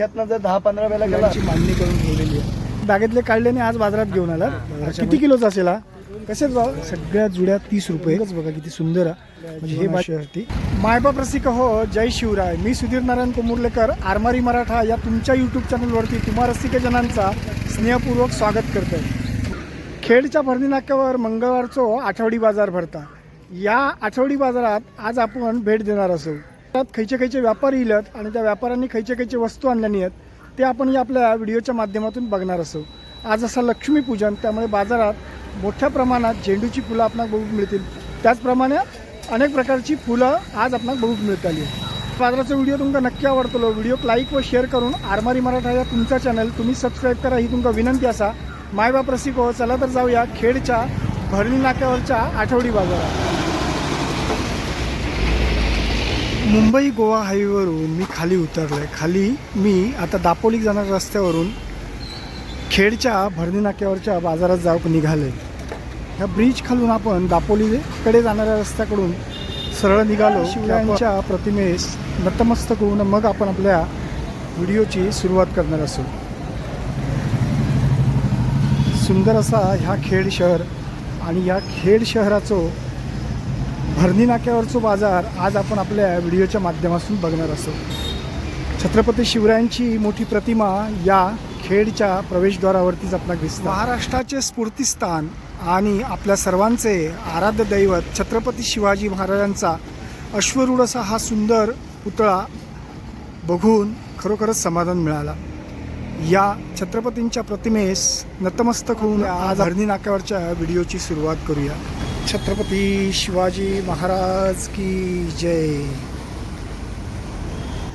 वर्षातनं जर दहा पंधरा वेळेला गेला. मांडणी करून ठेवलेली आहे. बॅगेतले काढले आणि आज बाजारात घेऊन आला. किती किलोचा असेल हा? कसेच भाव? सगळ्या जुड्या तीस रुपये. बघा किती सुंदर आहे म्हणजे हे भाषेवरती मायबाप रसिक हो जय शिवराय. मी सुधीर नारायण कोमुर्लेकर आरमारी मराठा या तुमच्या यूट्यूब चॅनलवरती तुम्हा रसिकजनांचा स्नेहपूर्वक स्वागत करतोय. खेडच्या भरणी नाक्यावर मंगळवारचो आठवडी बाजार भरता. या आठवडी बाजारात आज आपण भेट देणार असो. त्यात खयचे खयचे व्यापारी इलत आणि त्या व्यापाऱ्यांनी खयचे खयचे वस्तू आणल्यानी आहेत ते आपण या आपल्या व्हिडिओच्या माध्यमातून बघणार असो. आज असा लक्ष्मीपूजन त्यामुळे बाजारात मोठ्या प्रमाणात झेंडूची फुलं आपणाला बघूक मिळतील. त्याचप्रमाणे अनेक प्रकारची फुलं आज आपणाला बघूक मिळताली. बाजाराचा व्हिडिओ तुमका नक्की आवडतलो व्हिडिओ लाईक व शेअर करून आरमारी मराठा या तुमचा चॅनल तुम्ही सबस्क्राईब करा ही तुमका विनंती असा. मायबाप रसिको हो, चला तर जाऊया खेडच्या भरणी नाक्यावरच्या आठवडी बाजारात. मुंबई गोवा हायवेवरून मी खाली उतरलो आहे खाली मी आता दापोली जाणाऱ्या रस्त्यावरून खेडच्या भरणी नाक्यावरच्या बाजारात जाऊ निघाले ह्या ब्रिज खालून आपण दापोलीकडे जाणाऱ्या रस्त्याकडून सरळ निघालो. शिवरायांच्या प्रतिमेस नतमस्तक होऊन मग आपण आपल्या व्हिडिओची सुरुवात करणार असू. सुंदर असा ह्या खेड शहर आणि या खेड शहराचो भरणी नाक्यावरचो बाजार आज आपण आपल्या व्हिडिओच्या माध्यमातून बघणार असो छत्रपती शिवरायांची मोठी प्रतिमा या खेडच्या प्रवेशद्वारावरतीच आपल्याला दिसते महाराष्ट्राचे स्फूर्तिस्थान आणि आपल्या सर्वांचे आराध्य दैवत छत्रपती शिवाजी महाराजांचा अश्वरूढ असा हा सुंदर पुतळा बघून खरोखरच समाधान मिळाला. या छत्रपतींच्या प्रतिमेस नतमस्तक होऊन आज हरणी नाक्यावरच्या व्हिडिओची सुरुवात करूया. छत्रपती शिवाजी महाराज की जय.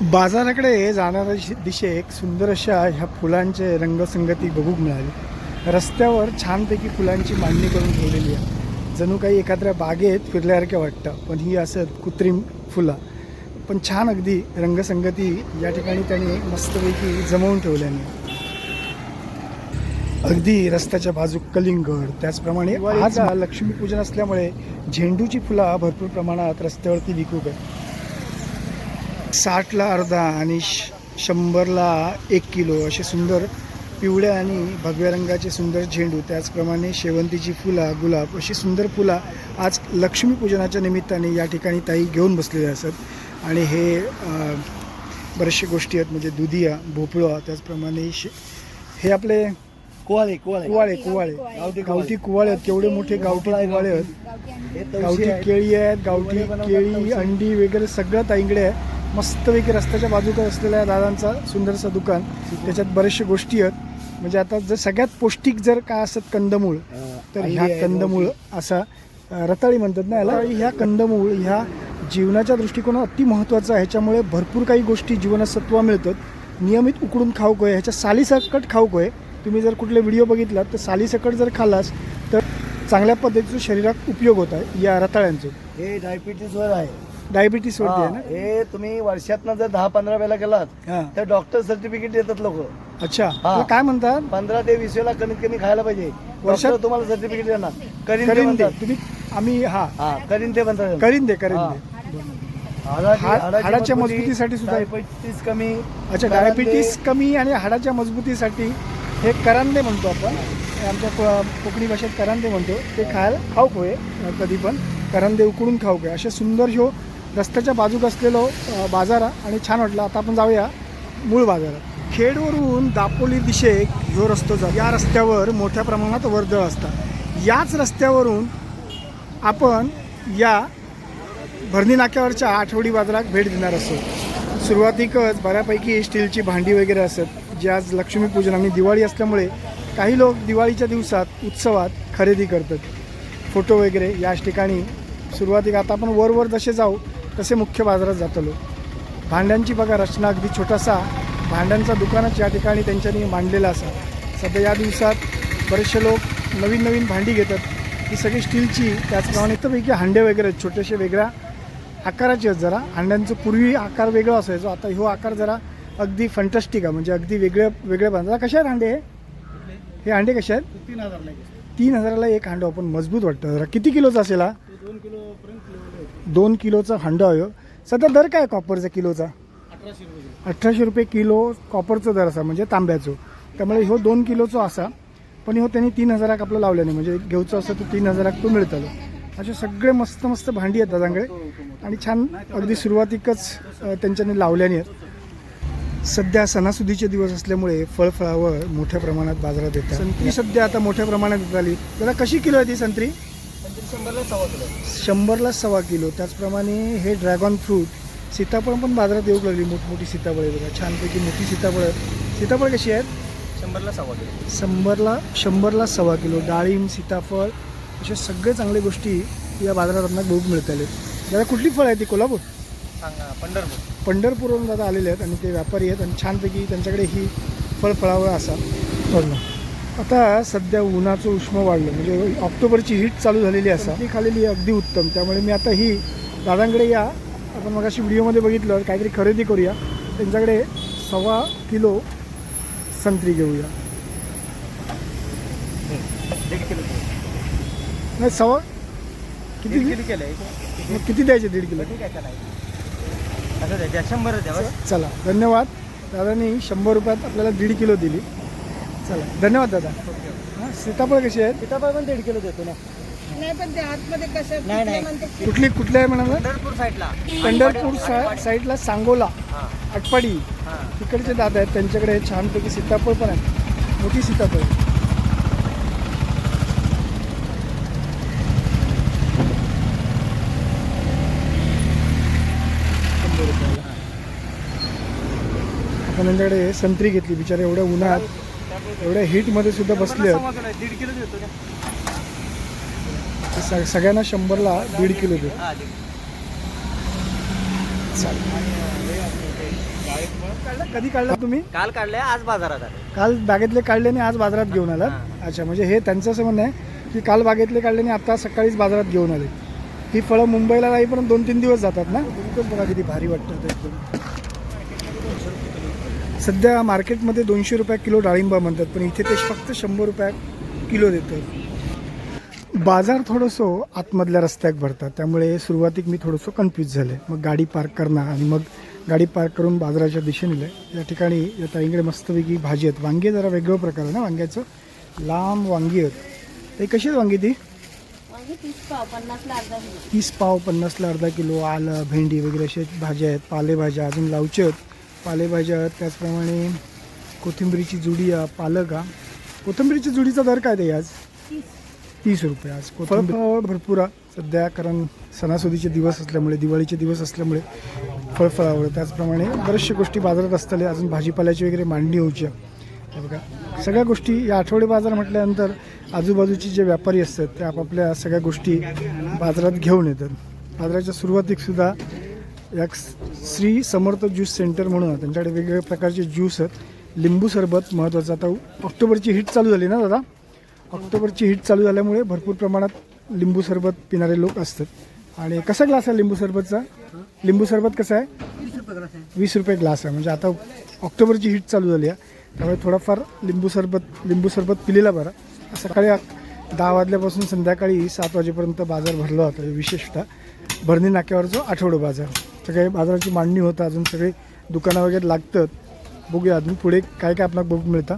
बाजाराकडे जाणाऱ्या दिशे- दिशेक सुंदर अशा ह्या फुलांचे रंगसंगती बघूक मिळाली. रस्त्यावर छानपैकी फुलांची मांडणी करून ठेवलेली आहे. जणू काही एखाद्या बागेत फिरल्यासारख्या वाटतं पण ही असत कृत्रिम फुलं. पण छान अगदी रंगसंगती या ठिकाणी त्यांनी मस्तपैकी जमवून ठेवल्याने. अगदी रस्त्याच्या बाजू कलिंगड त्याचप्रमाणे आज लक्ष्मीपूजन असल्यामुळे झेंडूची फुलं भरपूर प्रमाणात रस्त्यावरती विकूक आहे साठला अर्धा आणि श- शंभरला एक किलो असे सुंदर पिवळ्या आणि भगव्या रंगाचे सुंदर झेंडू त्याचप्रमाणे शेवंतीची फुलं गुलाब अशी सुंदर फुलं आज लक्ष्मीपूजनाच्या निमित्ताने या ठिकाणी ताई घेऊन बसलेले असत. आणि हे बरेचशे गोष्टी आहेत म्हणजे दुधिया भोपळा त्याचप्रमाणे शे हे आपले कुवाळे कुवाळे. कुवाळे कुवाळे. गावठी कुवाळे. आहेत. केवढे मोठे गावठी कुवाळे आहेत. गावठी. केळी आहेत गावठी केळी. अंडी वगैरे सगळं ताईंकडे आहे. मस्तपैकी रस्त्याच्या बाजूकडे असलेल्या दादांचा सुंदरसं दुकान. त्याच्यात बऱ्याचशा गोष्टी आहेत. म्हणजे आता जर सगळ्यात पौष्टिक जर काय असत कंदमूळ तर ह्या कंदमूळ असा रताळी म्हणतात ना याला. ह्या कंदमूळ ह्या जीवनाच्या दृष्टिकोनात अति महत्त्वाचं आहे. ह्याच्यामुळे भरपूर काही गोष्टी जीवनात सत्व मिळतात. नियमित उकडून खाऊक आहे ह्याच्या सालीसकट खाऊक आहे तुम्ही जर कुठले व्हिडिओ बघितलात तर सालीसकट जर खाल्लास तर चांगल्या पद्धतीचं शरीरात उपयोग होत आहे या रताळ्यांचं. हे डायबिटीस वर आहे. डायबिटीस वरती आहे हा, ना? हे तुम्ही वर्षातनं जर दहा पंधरा वेळेला गेलात हा. तर डॉक्टर सर्टिफिकेट देतात लोक. अच्छा. हा. काय म्हणतात? पंधरा ते वीस वेळेला कमीत कमी खायला पाहिजे. वर्षात- वर्षात तुम्हाला सर्टिफिकेट देणार. करीन ते करीन दे म्हणतात. तुम्ही आम्ही हा. हा करीन ते म्हणतात. करीन दे करीन. दे हाडाची- हाड- हाडाची हाडाच्या मजबूती, मजबूतीसाठी सुद्धा- डायबिटीस कमी अच्छा डायबिटीस कमी आणि हाडाच्या मजबूतीसाठी हे करांदे म्हणतो आपण. आमच्या को- कोकणी भाषेत करांदे म्हणतो. ते खायला खाऊक होय कधी पण. करांदे उकडून खाऊक आहे असे सुंदर ह्यो रस्त्याच्या बाजूक असलेलो बाजारा बाजार आणि छान वाटलं. आता आपण जाऊया मूळ बाजारात. खेडवरून दापोली दिशेक ह्यो रस्तो जातो. या रस्त्यावर मोठ्या प्रमाणात वर्दळ असतात याच रस्त्यावरून आपण या भरणी नाक्यावरच्या आठवडी बाजारात भेट देणार असतो. सुरुवातीकच बऱ्यापैकी स्टीलची भांडी वगैरे असत. जी आज लक्ष्मीपूजन आणि दिवाळी असल्यामुळे काही लोक दिवाळीच्या दिवसात उत्सवात खरेदी करतात. फोटो वगैरे याच ठिकाणी सुरुवातीक आता आपण वरवर जसे जाऊ तसे मुख्य बाजारात जातलो. भांड्यांची बघा रचना अगदी छोटासा. भांड्यांचा दुकानच या ठिकाणी त्यांच्यानी मांडलेला असा. सध्या या दिवसात बरेचसे लोक नवीन नवीन भांडी घेतात. ही सगळी स्टीलची त्याचप्रमाणे इतरपैकी हांडे वगैरे आहेत, छोटेसे वेगळ्या आकाराचे आहेत जरा. हांड्यांचं पूर्वी आकार वेगळा असायचो आता ह्यो आकार जरा अगदी फंटस्टिक आहे. म्हणजे अगदी वेगळे वेगळे बांधतात कसे आहेत हांडे हे? हे हांडे कसे आहेत तीन हजार तीन हजाराला एक हांडं. आपण मजबूत वाटतं. जरा किती किलोचा असेल हा? दोन किलो दोन किलोचा हांडा आहे हो. सध्या दर काय कॉपरचा किलोचा? अठराशे रुपये किलो. कॉपरचं दर असा म्हणजे तांब्याचो. त्यामुळे ह्यो दोन किलोचो असा. पण ह्यो त्यांनी तीन हजाराक आपलं लावल्याने म्हणजे घेऊचं असं तर तीन हजाराक तो मिळतलो. असे सगळे मस्त मस्त भांडी आहेत दादांकडे आणि छान अगदी सुरुवातीकच त्यांच्यानी लावल्याने आहेत सध्या सणासुदीचे दिवस असल्यामुळे फळफळावळ मोठ्या प्रमाणात बाजारात येतात. संत्री सध्या आता मोठ्या प्रमाणात येत आली त्याला कशी किलो आहे ती संत्री? शंभरला सव्वा किलो. शंभरला सव्वा किलो. त्याचप्रमाणे हे ड्रॅगन फ्रूट सीताफळ पण बाजारात येऊ लागली. मोठमोठी सीताफळ आहे बघा. छानपैकी मोठी सीताफळ. सीताफळ कशी आहेत? शंभरला सव्वा किलो. शंभरला शंभरला सव्वा किलो. डाळिंब सीताफळ अशा सगळे चांगल्या गोष्टी या बाजारात आपल्याला बघूक मिळताले दादा कुठली फळ आहे ती? कोल्हापूर? सांगा पंढरपूर. पंढरपूरवरून दादा आलेले आहेत आणि ते व्यापारी आहेत आणि छानपैकी त्यांच्याकडे ही फळफळावळ असा. बघा. आता सध्या उन्हाचं उष्म वाढलं. म्हणजे ऑक्टोबरची हीट चालू झालेली असा. ती खालेली अगदी उत्तम. त्यामुळे मी आता ही दादांकडे या. आपण मग अशी व्हिडिओमध्ये बघितलं काहीतरी खरेदी करूया. त्यांच्याकडे सव्वा किलो संत्री घेऊया. नाही सव्वा? किती? दीड किलो किती द्यायचे? दीड किलो. ठीक आहे? शंभर द्या बस. चला धन्यवाद. दादानी शंभर रुपयात आपल्याला दीड किलो दिली. चला धन्यवाद दादा. हां सीताफळ कशी आहेत? सीताफळ पण दीड किलो देतो ना. नाही पण ते आतमध्ये कसं नाही, नाही. म्हणते कुठली कुठली आहे म्हणाला? पंढरपूर साईडला. पंढरपूर सा साईडला सांगोला हां. आटपाडी. हां. तिकडचे दादा आहेत त्यांच्याकडे छानपैकी सीताफळ पण आहे मोठी सीताफळ आहे. शंभर रुपयाला. आपण त्यांच्याकडे संत्री घेतली बिचारे एवढ्या उन्हात एवढ्या हीटमध्ये सुद्धा बसले आहेत सगळ्यांना शंभरला दीड किलो दे हां कधी काढला तुम्ही? काल काढले आज बाजारात आले. काल बागेतले काढले आणि आज बाजारात घेऊन आलात? हां. अच्छा म्हणजे हे त्यांचं असं म्हणणं आहे की काल बागेतले काढले आणि आता सकाळीच बाजारात घेऊन आले. ही फळं मुंबईला जाईपर्यंत दोन तीन दिवस जातात ना? तुमकंच बघा किती भारी वाटतात एकदम. सध्या मार्केटमध्ये दोनशे रुपये किलो डाळिंबा म्हणतात पण इथे ते फक्त शंभर रुपये किलो देतात. बाजार थोडंसं आतमधल्या रस्त्यात भरतात त्यामुळे सुरुवातीक मी थोडंसं कन्फ्यूज झाले. मग गाडी पार्क करणं आणि मग गाडी पार्क करून बाजाराच्या दिशेने या ठिकाणी या ताईंकडे मस्तपैकी भाजी आहेत. वांगी जरा वेगळं प्रकार आहे ना वांग्याचं? लांब वांगी आहेत. ते कशी आहेत वांगी ती? तीस पाव पन्नासला अर्धा किलो. आलं भेंडी वगैरे अशा भाज्या आहेत पालेभाज्या अजून लावचे आहेत. पालेभाज्या त्याचप्रमाणे कोथिंबीरीची जुडी पालक आहे. कोथिंबीरीची जुडीचा दर काय ते आज? तीस रुपये. आज फळफळ भरपूर आहे. सध्या कारण सणासुदीचे दिवस असल्यामुळे दिवाळीचे दिवस असल्यामुळे फळफळावळ त्याचप्रमाणे बऱ्याचशा गोष्टी बाजारात असताले अजून भाजीपाल्याची वगैरे मांडणी होऊची. हे बघा सगळ्या गोष्टी या आठवडे बाजार म्हटल्यानंतर आजूबाजूचे जे व्यापारी असतात ते आपापल्या सगळ्या गोष्टी बाजारात घेऊन येतात. बाजाराच्या सुरुवातीक सुद्धा एक श्री समर्थ ज्यूस सेंटर म्हणून त्यांच्याकडे वेगवेगळ्या प्रकारचे ज्यूस आहेत. लिंबू सरबत महत्त्वाचं आता ऑक्टोबरची हिट चालू झाली ना दादा? ऑक्टोबरची हिट चालू झाल्यामुळे भरपूर प्रमाणात लिंबू सरबत पिणारे लोक असतात. आणि कसा ग्लास आहे लिंबू सरबतचा? लिंबू सरबत कसं आहे? वीस रुपये ग्लास आहे. म्हणजे आता ऑक्टोबरची हिट चालू झाली आहे. त्यामुळे थोडाफार लिंबू सरबत लिंबू सरबत पिलेला बरा. सकाळी दहा वाजल्यापासून संध्याकाळी सात वाजेपर्यंत बाजार भरला होता विशेषतः. भरणी नाक्यावरचा आठवडो बाजार. सगळे बाजाराची मांडणी होतं अजून सगळे दुकानं वगैरे लागतात. बघूया अजून पुढे काय काय आपल्याला बघूक मिळतं.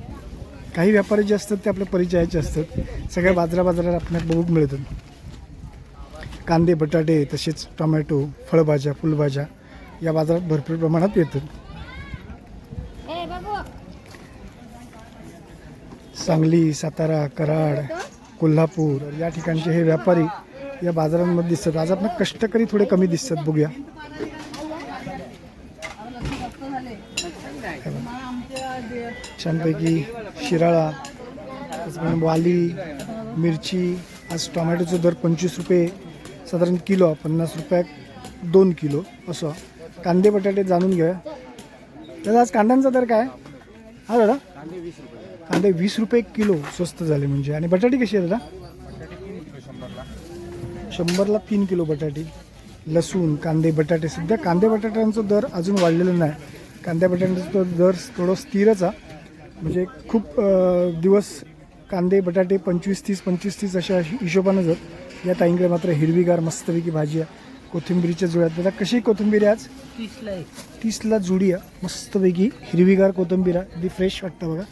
काही व्यापारी जे असतात ते आपल्या परिचयाचे असतात. सगळ्या बाजारा बाजारात आपल्याला बघूक मिळतात. कांदे बटाटे तसेच टोमॅटो फळभाज्या फुलभाज्या या बाजारात भरपूर प्रमाणात येतात. सांगली सातारा कराड कोल्हापूर या ठिकाणचे हे व्यापारी या बाजारांमध्ये दिसतात. आज आपण कष्टकरी थोडे कमी दिसतात. बघूया. छानपैकी शिराळा त्याचप्रमाणे वाली मिरची आज टोमॅटोचं दर पंचवीस रुपये साधारण किलो पन्नास रुपयात दोन किलो असं. कांदे बटाटे जाणून घ्या दादा आज कांद्यांचा दर काय? हा दादा? कांदे वीस रुपये किलो स्वस्त झाले म्हणजे. आणि बटाटे कशी आहे दादा? शंभरला तीन किलो बटाटे. लसूण कांदे बटाटे. सध्या कांदे बटाट्यांचा दर अजून वाढलेला नाही. कांद्या बटाट्यांचा दर थोडं स्थिरच आहे. म्हणजे खूप दिवस कांदे बटाटे पंचवीस तीस पंचवीस तीस अशा हिशोबानं जात या ताईंकडे मात्र हिरवीगार मस्तपैकी भाजी आहे. कोथिंबिरीच्या जुड्यात दादा कशी कोथिंबीर आज? तीसला जुडी आहे. मस्तपैकी हिरवीगार कोथिंबीर आहे. अगदी फ्रेश वाटतं बघा.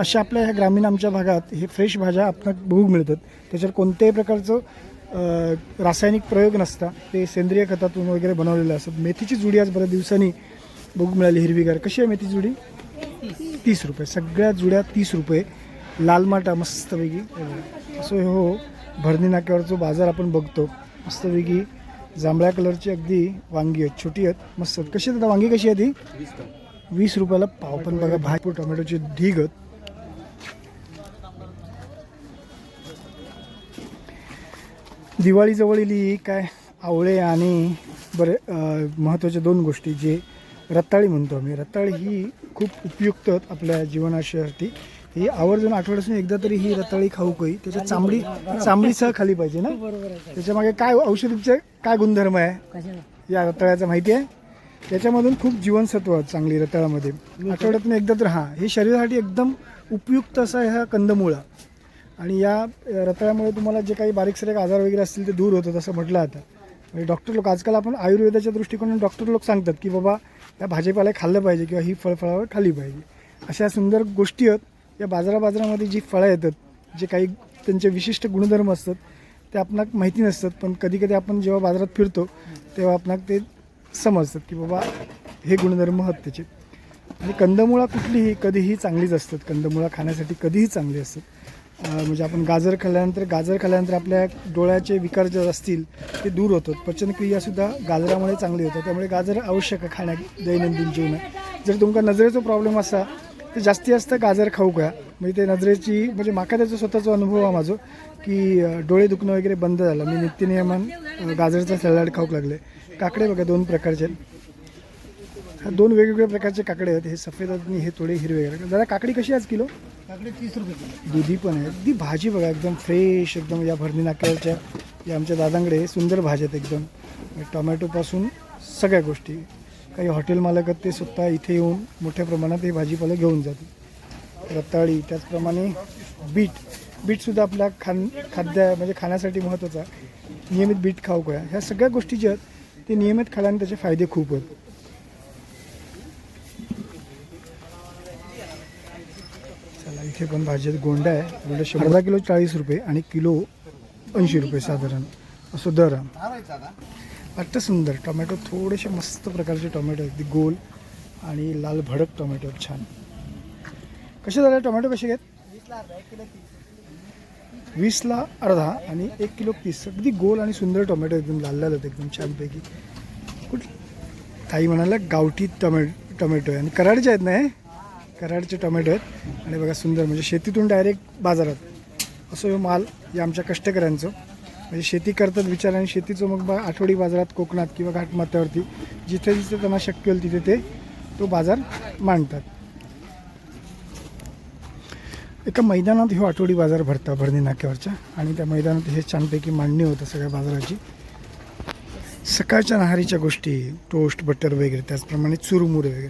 अशा आपल्या ह्या ग्रामीण आमच्या भागात हे फ्रेश भाज्या आपल्याला बघू मिळतात. त्याच्यावर कोणत्याही प्रकारचं रासायनिक प्रयोग नसता. ते सेंद्रिय खतातून वगैरे बनवलेलं असतात मेथीची जुडी आज बऱ्याच दिवसांनी बघू मिळाली हिरवीगार. कशी आहे मेथी जुडी? तीस रुपये. सगळ्या जुड्या तीस रुपये. लाल माटा मस्तपैकी. हे असं हो, हो. भरणी नाक्यावर जो बाजार आपण बघतो. मस्तपैकी. जांभळ्या कलरची अगदी वांगी आहेत. छोटी आहेत. मस्त आहेत. कशी आहेत आता? वांगी कशी आहे ती वीस रुपयाला पाव. पण बघा भाजपूर टोमॅटोची ढीग आहेत. दिवाळीजवळ येली काय? आवळे आणि बरे महत्त्वाच्या दोन गोष्टी जे रताळी म्हणतो आम्ही. रताळी ही खूप उपयुक्त आहेत आपल्या जीवनासाठी ही आवर्जून आठवड्यातून एकदा तरी ही रताळी खाऊ काही त्याच्या चांबडी चांबडीसह खाली पाहिजे ना? त्याच्यामागे काय औषधीचे काय गुणधर्म आहे? या रताळ्याचा माहिती आहे? त्याच्यामधून खूप जीवनसत्व आहेत चांगली रताळामध्ये आठवड्यातून एकदा तर हां. हे शरीरासाठी एकदम उपयुक्त असा ह्या कंदमुळा. आणि या रताळ्यामुळे तुम्हाला जे काही बारीक सारीक आजार वगैरे असतील ते दूर होतात असं म्हटलं आता. म्हणजे डॉक्टर लोक आजकाल आपण आयुर्वेदाच्या दृष्टिकोनातून डॉक्टर लोक सांगतात की बाबा या भाजीपाला खाल्लं पाहिजे किंवा ही फळफळावर खाल्ली पाहिजे. अशा सुंदर गोष्टी आहेत. या बाजारा बाजारामध्ये जी फळं येतात जे काही त्यांचे विशिष्ट गुणधर्म असतात ते आपणाक माहिती नसतात. पण कधी कधी आपण जेव्हा बाजारात फिरतो तेव्हा आपणाक ते समजतात की बाबा हे गुणधर्म आहेत त्याचे. आणि कंदमुळा कुठलीही कधीही चांगलीच असतात. कंदमुळा खाण्यासाठी कधीही चांगली असतात. म्हणजे आपण गाजर खाल्ल्यानंतर गाजर खाल्ल्यानंतर आपल्या डोळ्याचे विकार जर असतील ते दूर होतात. पचनक्रियासुद्धा गाजरामुळे चांगली होतात त्यामुळे गाजर आवश्यक आहे खाण्या दैनंदिन जीवनात. जर तुमका नजरेचा प्रॉब्लेम असा तर जास्तीत जास्त गाजर खाऊ का? म्हणजे ते नजरेची म्हणजे माका त्याचा स्वतःचा अनुभव आहे माझा की डोळे दुखणं वगैरे बंद झालं. मी नित्यनियमन गाजरचा सॅलड खाऊक लागले. काकडे बघा दोन प्रकारचे. दोन वेगवेगळ्या प्रकारचे काकडे आहेत. हे सफेद आहेत आणि हे थोडे हिरवे आहेत. दादा काकडी कशी आज किलो? काकडे तीस रुपये किलो. दुधी पण आहे. अगदी भाजी बघा एकदम फ्रेश एकदम या भरणी नाक्यावरच्या या आमच्या दादांकडे सुंदर भाज्या आहेत एकदम. टोमॅटोपासून सगळ्या गोष्टी. काही हॉटेल मालक आहेत ते स्वतः इथे येऊन मोठ्या प्रमाणात हे भाजीपाला घेऊन जातात रताळी त्याचप्रमाणे बीट. बीटसुद्धा आपल्या खान खाद्य म्हणजे खाण्यासाठी महत्त्वाचं. नियमित बीट खाऊ काय ह्या सगळ्या गोष्टी ज्या आहेत ते नियमित खाल्याने त्याचे फायदे खूप आहेत. इथे पण भाजी आहेत गोंडा आहे. गोंडा शंभर किलो चाळीस रुपये आणि किलो ऐंशी रुपये साधारण. असं दर अट्ट वाटतं सुंदर. टोमॅटो थोडेसे मस्त प्रकारचे टोमॅटो आहेत. अगदी गोल आणि लाल भडक टोमॅटो आहेत. छान. कसे झाले टोमॅटो कसे घेत वीसला अर्धा आणि एक किलो पीस. अगदी गोल आणि सुंदर टोमॅटो एकदम लाल लाल होते एकदम छानपैकी. कुठ ताई म्हणाला गावठी टमॅ टोमॅटो आहे. आणि कराडचे आहेत ना हे? कराडचे टोमॅटो आहेत. आणि बघा सुंदर म्हणजे शेतीतून डायरेक्ट बाजारात. असो हे माल या आमच्या कष्टकऱ्यांचं. म्हणजे शेती करतात विचार आणि शेतीचं मग बा आठवडी बाजारात कोकणात किंवा घाटमाथ्यावरती जिथे जिथे त्यांना शक्य होईल तिथे ते तो बाजार मांडतात. एका मैदानात हे आठवडी बाजार भरता भरणी नाक्यावरच्या आणि त्या मैदानात हे छानपैकी मांडणी होतं सगळ्या बाजाराची. सकाळच्या नहारीच्या गोष्टी टोस्ट बटर वगैरे त्याचप्रमाणे चुरमुरे वगैरे.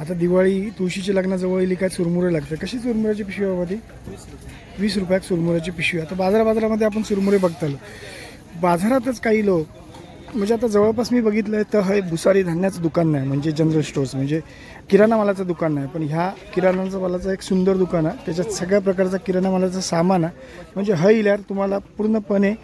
आता दिवाळी तुळशीची लग्नाजवळ येईल काय चुरमुरे लागतं कशी चुरमुऱ्याची पिशवी बाबा ती? वीस रुपयात चुरमुऱ्याची पिशवी. आता बाजार बाजारामध्ये आपण चुरमुरे बघताल. बाजारातच काही लोक म्हणजे आता जवळपास मी बघितलं आहे तर हे भुसारी धान्याचं दुकान नाही म्हणजे जनरल स्टोअर्स म्हणजे किराणा मालाचं दुकान नाही. पण ह्या किराणाचं मालाचं एक सुंदर दुकान आहे. त्याच्यात सगळ्या प्रकारचा किराणा मालाचं सामान आहे. म्हणजे ह इल्यावर तुम्हाला पूर्णपणे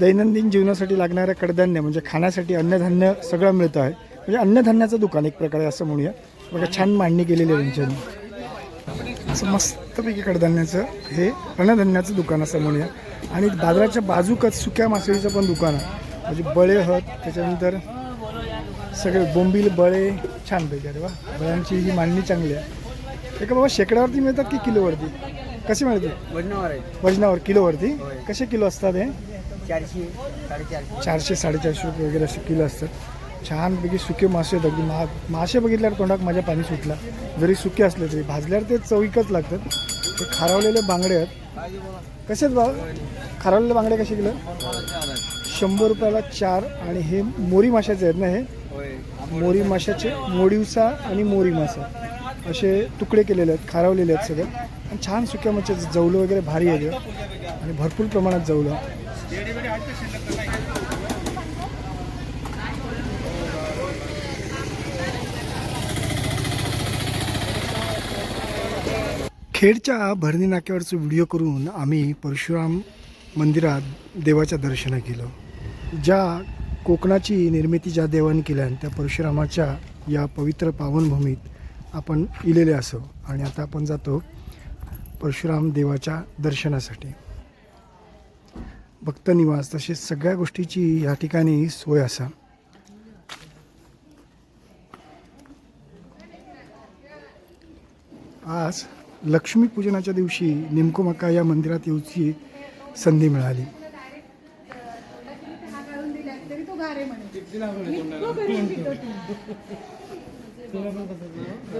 दैनंदिन जीवनासाठी लागणारं कडधान्य म्हणजे खाण्यासाठी अन्नधान्य सगळं मिळतं आहे. म्हणजे अन्नधान्याचं दुकान एक प्रकारे असं म्हणूया. बघा छान मांडणी केलेली आहे त्यांच्यानी असं मस्तपैकी कडधान्याचं हे अन्नधान्याचं दुकान असं म्हणूया आणि बाजाराच्या बाजूकच सुक्या मासळीचं पण दुकान आहे. म्हणजे बळे आहेत त्याच्यानंतर सगळे बोंबील बळे छानपैकी अरे वा. बळ्यांची ही मांडणी चांगली आहे. का बाबा शेकड्यावरती मिळतात की किलोवरती? कसे मिळते वजनावर वजनावर किलोवरती? कसे किलो असतात हे? चारशे साडेचारशे. चारशे साडेचारशे रुपये वगैरे असे किलो असतात. छानपैकी सुके मासे आहेत. अगदी मा मासे बघितल्यावर तोंडात माझ्या पाणी सुटला. जरी सुके असले तरी. भाजल्यावर ते चविकच लागतात. ते खारवलेले बांगडे आहेत. कसे आहेत बा? खारवलेले बांगडे कसे किलो? शंभर रुपयाला चार आणि हे मोरी माशाचे आहेत ना हे? मोरी माशाचे मोडिवसा आणि मोरी मासा. असे तुकडे केलेले आहेत खारवलेले आहेत सगळे. आणि छान सुक्या मच्छी जवलं वगैरे भारी आहे. आणि भरपूर प्रमाणात जवलं. खेडच्या भरणी नाक्यावरचं व्हिडिओ करून आम्ही परशुराम मंदिरात देवाच्या दर्शनं केलं. ज्या कोकणाची निर्मिती ज्या देवाने केल्या त्या परशुरामाच्या या पवित्र पावनभूमीत आपण इलेले असो आणि आता आपण जातो परशुराम देवाच्या दर्शनासाठी. भक्त निवास तसेच सगळ्या गोष्टीची या ठिकाणी सोय असा. आज लक्ष्मीपूजनाच्या दिवशी निमकोमक्का या मंदिरात येऊची संधी मिळाली.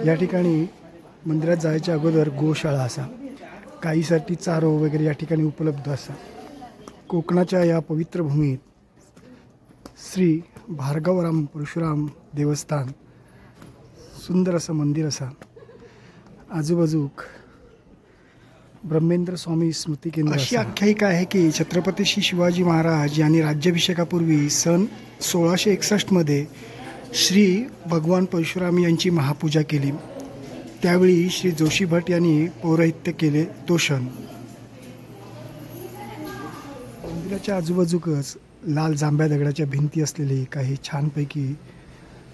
या ठिकाणी मंदिरात जायच्या अगोदर गोशाळा असा. काहीसाठी चारो वगैरे या ठिकाणी उपलब्ध असा. कोकणाच्या या पवित्र भूमीत श्री भार्गवराम परशुराम देवस्थान सुंदर असं मंदिर असा. आजूबाजूक ब्रह्मेंद्र स्वामी स्मृती केंद्र अशी आख्यायिका आहे की छत्रपती श्री शिवाजी महाराज यांनी राज्याभिषेकापूर्वी सन सोळाशे एकसष्टमध्ये श्री भगवान परशुराम यांची महापूजा केली. त्यावेळी श्री जोशी भट यांनी पौराहित्य केले तो क्षण. मंदिराच्या आजूबाजूकच लाल जांभ्या दगडाच्या भिंती असलेली काही छानपैकी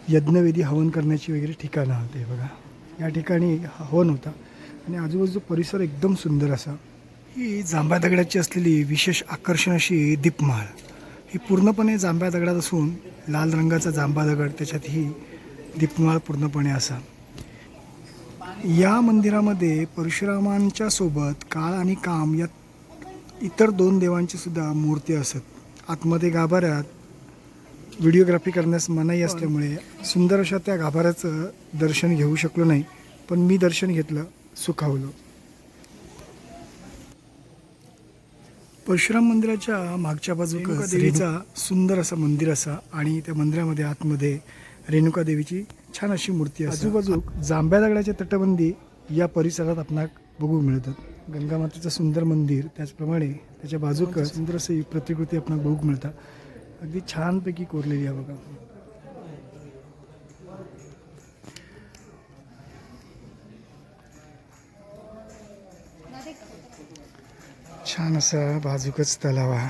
यज्ञवेदी हवन करण्याची वगैरे ठिकाणं होते बघा. या ठिकाणी हवन होता. आणि आजूबाजूचा परिसर एकदम सुंदर असा. ही जांभ्या दगडाची असलेली विशेष आकर्षण अशी दीपमाळ. ही पूर्णपणे जांभ्या दगडात असून लाल रंगाचा जांभा दगड त्याच्यात ही दीपमाळ पूर्णपणे असा. या मंदिरामध्ये परशुरामांच्या सोबत काळ आणि काम या इतर दोन देवांची सुद्धा मूर्ती असत. आतमध्ये गाभाऱ्यात व्हिडिओग्राफी करण्यास मनाई असल्यामुळे सुंदर अशा त्या गाभाऱ्याचं दर्शन घेऊ शकलो नाही पण मी दर्शन घेतलं सुखावलं. परशुराम मंदिराच्या मागच्या बाजूला देवीचा सुंदर असा मंदिर असा आणि त्या मंदिरामध्ये आतमध्ये रेणुका देवीची छान अशी मूर्ती आहे आजूबाजू जांभ्या दगडाच्या तटबंदी या परिसरात आपणाक बघू मिळतात. गंगा मातेचं सुंदर मंदिर त्याचप्रमाणे त्याच्या बाजूक सुंदर अशी प्रतिकृती आपणाक बघू मिळतात. अगदी छानपैकी कोरलेली आहे बघा. छान असा बाजूकच तलाव हा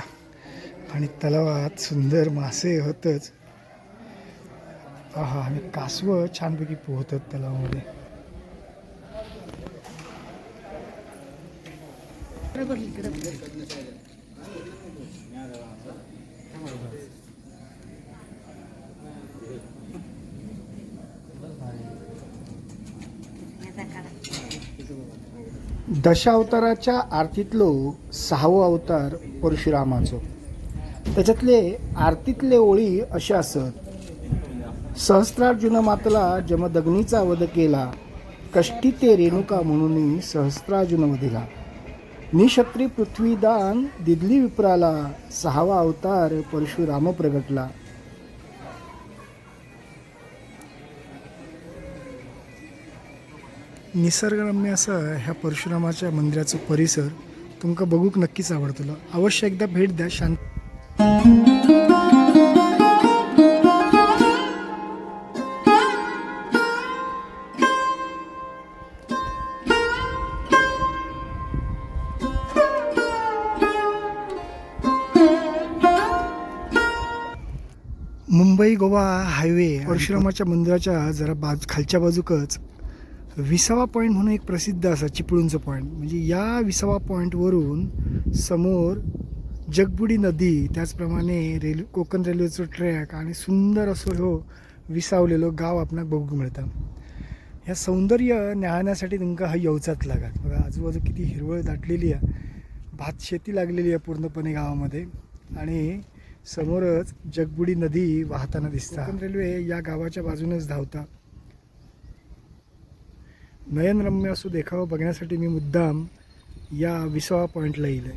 आणि तलावात सुंदर मासे होतच. हा आणि कासवं छानपैकी पोहतात तलावामध्ये. दशावताराच्या आरतीतलो सहावो अवतार परशुरामाचो. त्याच्यातले आरतीतले ओळी अशे असत. सहस्त्रार्जुन मातला जमदग्नीचा वध केला. कष्टी ते रेणुका म्हणून सहस्त्रार्जुन वधिला निशत्री पृथ्वीदान दिदली विप्राला सहावा अवतार परशुराम प्रगटला. निसर्गरम्य असं ह्या परशुरामाच्या मंदिराचं परिसर तुमका बघूक नक्कीच आवडतलो अवश्य एकदा भेट द्या शांत मुंबई गोवा हायवे परशुरामाच्या मंदिराच्या जरा बाजू खालच्या बाजूकच विसावा पॉईंट म्हणून एक प्रसिद्ध असा चिपळूणचं पॉईंट म्हणजे या विसावा पॉईंटवरून समोर जगबुडी नदी त्याचप्रमाणे रेल्वे कोकण रेल्वेचं ट्रॅक आणि सुंदर असं हो विसावलेलो गाव आपणाक बघूक मिळतं. ह्या सौंदर्य न्याहण्यासाठी तुमका हा येवचाच लागत. बघा आजूबाजू किती हिरवळ दाटलेली आहे. भात शेती लागलेली आहे पूर्णपणे गावामध्ये. आणि समोरच जगबुडी नदी वाहताना दिसता. रेल्वे या गावाच्या बाजूनच धावता. नयनरम्य असो देखावा बघण्यासाठी मी मुद्दाम या विसावा पॉईंटला येईल.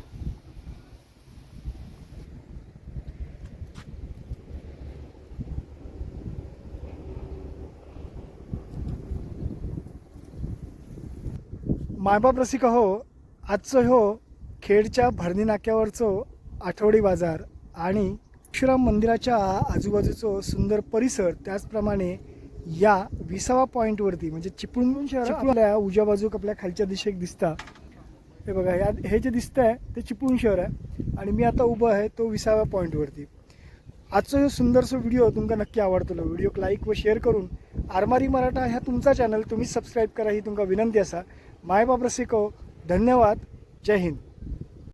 मायबाप रसिका हो आजचं हो खेडच्या भरणी नाक्यावरचं आठवडी बाजार आणि परशुराम मंदिराच्या आजूबाजूचं सुंदर परिसर त्याचप्रमाणे या विसावा पॉईंटवरती म्हणजे चिपळूण शहर आपल्या उजव्या बाजूक आपल्या खालच्या दिशेक दिसता. हे बघा या हे जे दिसतंय ते चिपळूण शहर आहे. आणि मी आता उभं आहे तो विसाव्या पॉईंटवरती आजचा हे सुंदरसो व्हिडिओ तुमका नक्की आवडतलो व्हिडिओक लाईक व शेअर करून आरमारी मराठा ह्या तुमचा चॅनल तुम्ही सबस्क्राईब करा ही तुमका विनंती असा. माय बाप रसिको धन्यवाद. जय हिंद.